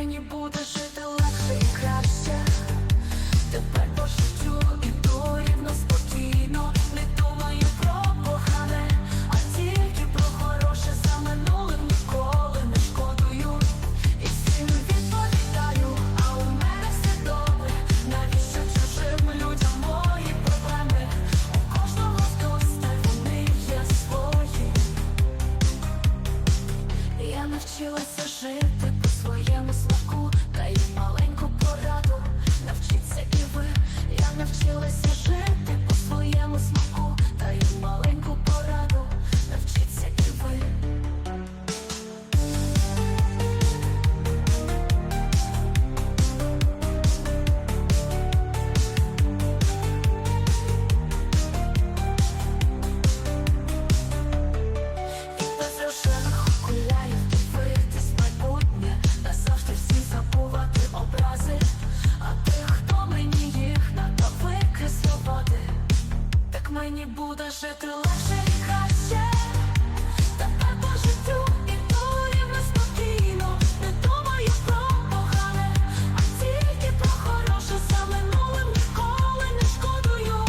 мені буде жити легше і краще. Тепер по життю іду рівно спокійно, не думаю про погане, а тільки про хороше за минулим ніколи не шкодую. І всім відповідаю, а у мене все добре. Навіщо чужим людям мої проблеми? У кожного та вони є свої. Я навчилася жити по своєму буде жити легше і Тепер по життю іду рівно спокійно. Не думаю про погане, а тільки про хороше. За минулим ніколи не шкодую.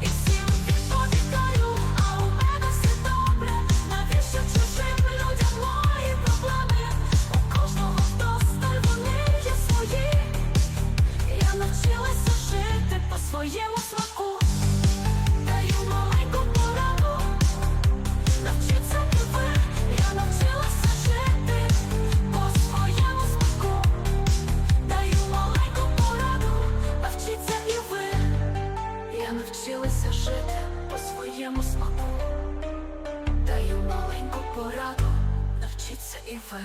І всім відповідаю, а у мене все добре. Навіщо чужим людям мої проблеми? У кожного вдосталь вони є свої. Я навчилася жити по своєму смаку. Даю маленьку пораду, навчіться і ви.